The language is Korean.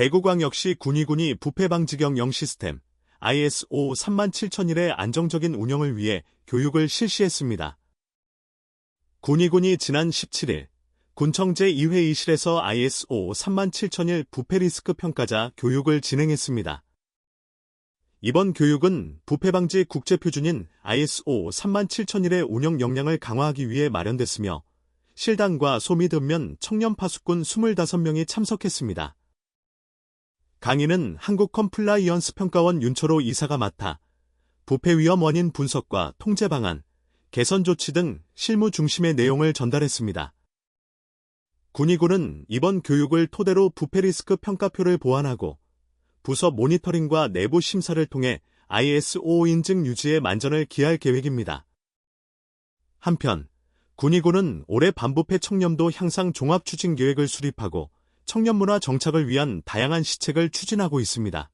대구광 역시 군위군이 부패방지경 영 시스템 ISO 37001의 안정적인 운영을 위해 교육을 실시했습니다. 군위군이 지난 17일 군청제 2회의실에서 ISO 37001 부패리스크 평가자 교육을 진행했습니다. 이번 교육은 부패방지 국제표준인 ISO 37001의 운영 역량을 강화하기 위해 마련됐으며 실당과 소미든면 청년 파수꾼 25명이 참석했습니다. 강의는 한국 컴플라이언스 평가원 윤철호 이사가 맡아 부패 위험 원인 분석과 통제 방안, 개선 조치 등 실무 중심의 내용을 전달했습니다. 군의군은 이번 교육을 토대로 부패 리스크 평가표를 보완하고 부서 모니터링과 내부 심사를 통해 ISO 인증 유지에 만전을 기할 계획입니다. 한편 군의군은 올해 반부패 청렴도 향상 종합 추진 계획을 수립하고 청년 문화 정착을 위한 다양한 시책을 추진하고 있습니다.